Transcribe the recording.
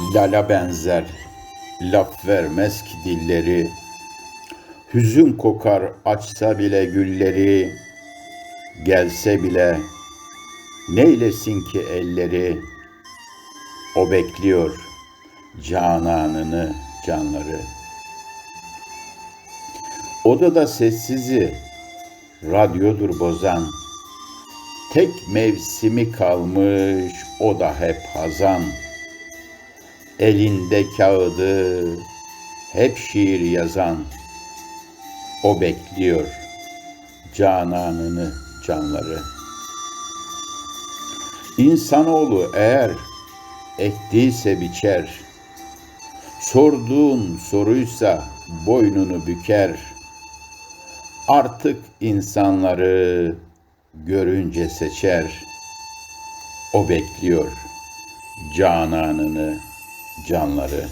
Lala benzer, laf vermez ki dilleri. Hüzün kokar açsa bile gülleri. Gelse bile neylesin ki elleri. O bekliyor cananını, canları. Odada sessizi, radyodur bozan. Tek mevsimi kalmış, o da hep hazan. Elinde kağıdı, hep şiir yazan. O bekliyor cananını, canları. İnsanoğlu eğer ektiyse biçer, sorduğun soruysa boynunu büker. Artık insanları görünce seçer. O bekliyor cananını, canları.